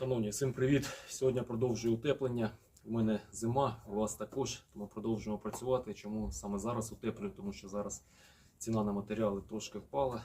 Шановні, всім привіт! Сьогодні продовжую утеплення. У мене зима, у вас також, тому продовжуємо працювати. Чому саме зараз утеплюю? Тому що зараз ціна на матеріали трошки впала.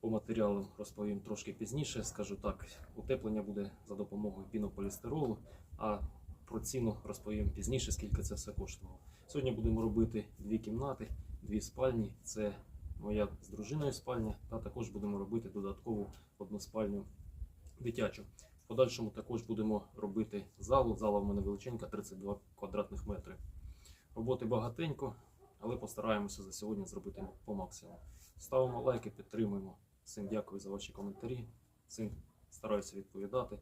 По матеріалам розповім трошки пізніше. Скажу так, утеплення буде за допомогою пінополістиролу, а про ціну розповім пізніше, скільки це все коштувало. Сьогодні будемо робити дві кімнати, дві спальні. Це моя з дружиною спальня, та також будемо робити додаткову одну спальню дитячу. Подальшому також будемо робити залу. Зала в мене величенька, 32 квадратних метри. Роботи багатенько, але постараємося за сьогодні зробити по максимуму. Ставимо лайки, підтримуємо. Всім дякую за ваші коментарі. Всім стараюся відповідати.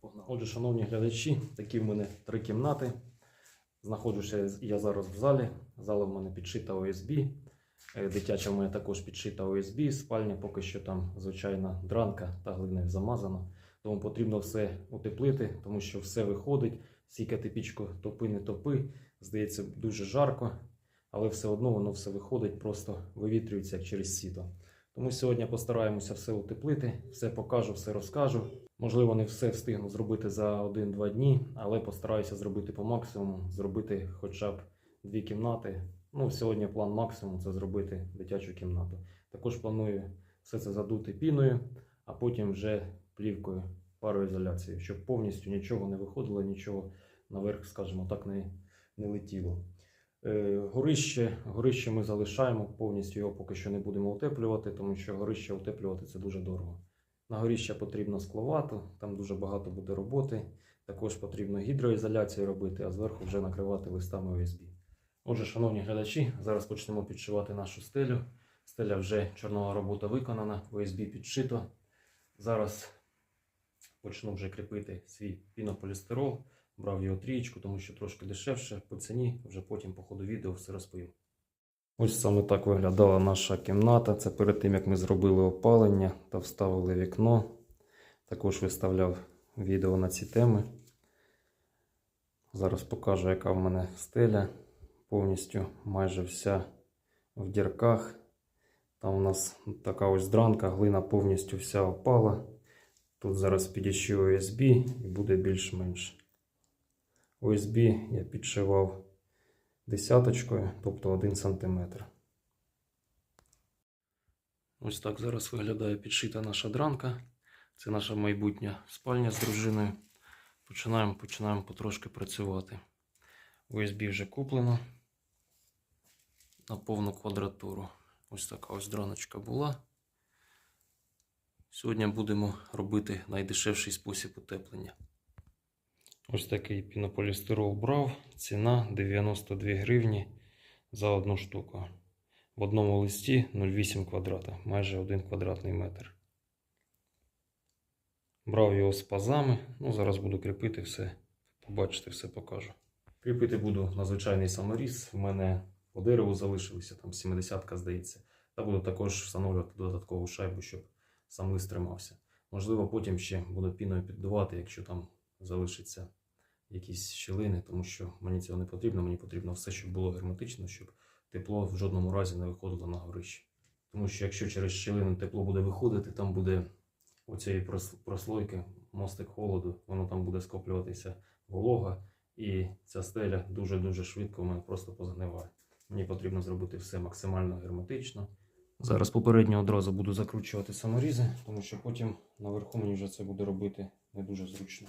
Погнали. Отже, шановні глядачі, такі в мене три кімнати. Знаходжуся я зараз в залі. Зала в мене підшита ОСБ. Е, Дитяча в мене також підшита ОСБ. Спальня поки що там звичайна дранка та глиною замазана. Тому потрібно все утеплити, тому що все виходить. Сікати пічку топи, не топи. Здається, дуже жарко, але все одно воно все виходить, просто вивітрюється через сіто. Тому сьогодні постараємося все утеплити, все покажу, все розкажу. Можливо, не все встигну зробити за 1-2 дні, але постараюся зробити по максимуму, зробити хоча б дві кімнати. Ну, сьогодні план максимум це зробити дитячу кімнату. Також планую все це задути піною, а потім вже плівкою пароізоляцією, щоб повністю нічого не виходило, нічого наверх, скажімо так, не, не летіло. Е, Горище, горище ми залишаємо, повністю його поки що не будемо утеплювати, тому що горище утеплювати це дуже дорого. На горіще потрібно скловато, там дуже багато буде роботи. Також потрібно гідроізоляцію робити, а зверху вже накривати листами ОСБ. Отже, шановні глядачі, зараз почнемо підшивати нашу стелю. Стеля вже чорнова робота виконана, ОСБ підшито. Зараз почну вже кріпити свій пінополістирол. Брав його трієчку, тому що трошки дешевше по ціні. Вже потім по ходу відео все розповім. Ось саме так виглядала наша кімната. Це перед тим, як ми зробили опалення та вставили вікно. Також виставляв відео на ці теми. Зараз покажу, яка в мене стеля. Повністю майже вся в дірках. Там у нас така ось дранка, глина повністю вся опала. Тут зараз підіщу ОСБ і буде більш-менш. ОСБ я підшивав десяточкою, тобто 1 см. Ось так зараз виглядає підшита наша дранка. Це наша майбутня спальня з дружиною. Починаємо, починаємо потрошки працювати. ОСБ вже куплено на повну квадратуру. Ось така ось драночка була. Сьогодні будемо робити найдешевший спосіб утеплення. Ось такий пінополістирол брав. Ціна 92 гривні за одну штуку. В одному листі 0,8 квадрата, майже 1 квадратний метр. Брав його з пазами. Ну, зараз буду кріпити все. Побачите, все покажу. Кріпити буду на звичайний саморіз. У мене по дереву залишилися, там 70-ка, здається. Та буду також встановлювати додаткову шайбу, щоб сам лист тримався. Можливо, потім ще буду піною піддувати, якщо там залишиться якісь щілини, тому що мені цього не потрібно. Мені потрібно все, щоб було герметично, щоб тепло в жодному разі не виходило на горище. Тому що якщо через щілину тепло буде виходити, там буде оцієї прослойки, мостик холоду, воно там буде скоплюватися волога, і ця стеля дуже-дуже швидко у мене просто позгниває. Мені потрібно зробити все максимально герметично. Зараз попередньо одразу буду закручувати саморізи, тому що потім наверху мені вже це буде робити не дуже зручно.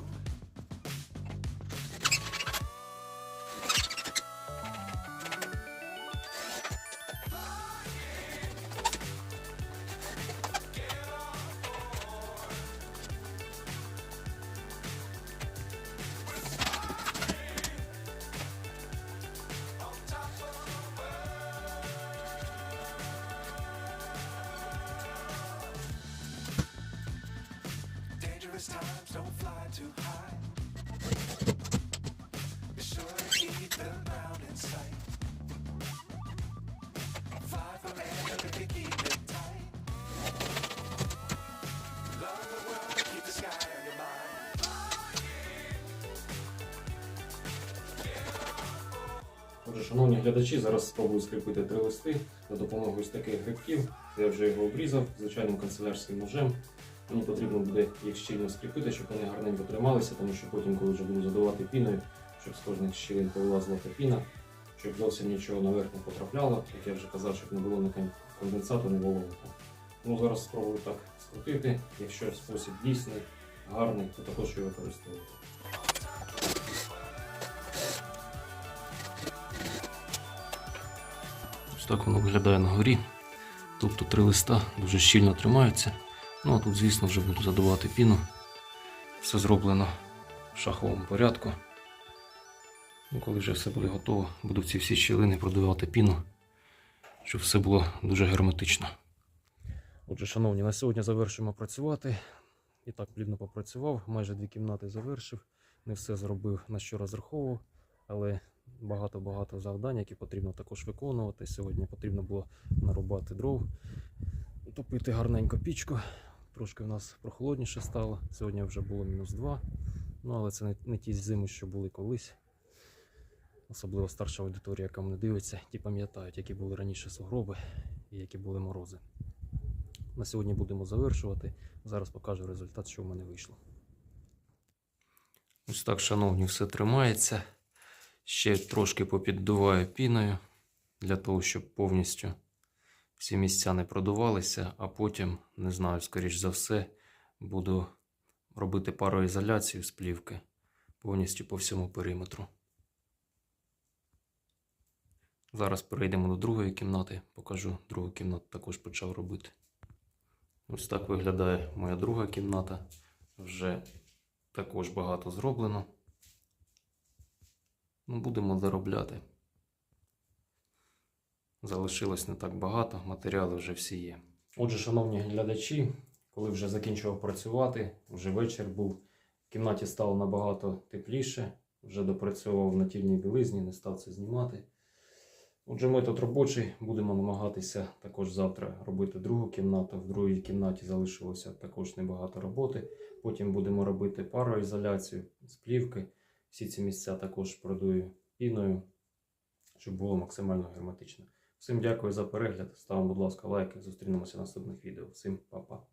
Глядачі, зараз спробую скріпити три листи за допомогою таких грибків. Я вже його обрізав звичайним канцелярським ножем. Мені потрібно буде їх щільно скріпити, щоб вони гарненько трималися, тому що потім, коли вже буду задувати піною, щоб з кожних щілин повилазила та піна, щоб зовсім нічого наверх не потрапляло, як я вже казав, щоб не було кон- конденсату, ні вологи. Ну, зараз спробую так скрутити. Якщо спосіб дійсний, гарний, то також його використовувати. Так воно виглядає на горі. Тобто три листа дуже щільно тримаються. Ну а тут, звісно, вже буду задувати піну. Все зроблено в шаховому порядку. Ну, коли вже все буде готово, буду ці всі щілини продавати піну, щоб все було дуже герметично. Отже, шановні, на сьогодні завершуємо працювати. І так плідно попрацював, майже дві кімнати завершив. Не все зробив на що розраховував, але багато-багато завдань, які потрібно також виконувати. Сьогодні потрібно було нарубати дров, топити гарненько пічку. Трошки в нас прохолодніше стало. Сьогодні вже було мінус 2. Ну, але це не, не ті зими, що були колись. Особливо старша аудиторія, яка мене дивиться, ті пам'ятають, які були раніше сугроби і які були морози. На сьогодні будемо завершувати. Зараз покажу результат, що в мене вийшло. Ось так, шановні, все тримається. Ще трошки попіддуваю піною для того, щоб повністю всі місця не продувалися, а потім, не знаю, скоріш за все, буду робити пароізоляцію з плівки повністю по всьому периметру. Зараз перейдемо до другої кімнати, покажу другу кімнату також почав робити. Ось так виглядає моя друга кімната. Вже також багато зроблено. Ну, будемо доробляти. Залишилось не так багато, матеріали вже всі є. Отже, шановні глядачі, коли вже закінчував працювати, вже вечір був, в кімнаті стало набагато тепліше, вже допрацьовував на тільній білизні, не став це знімати. Отже, метод робочий, будемо намагатися також завтра робити другу кімнату. В другій кімнаті залишилося також небагато роботи. Потім будемо робити пароізоляцію з плівки. Всі ці місця також продую піною, щоб було максимально герметично. Всім дякую за перегляд. Ставимо, будь ласка, лайки. Зустрінемося в наступних відео. Всім па-па.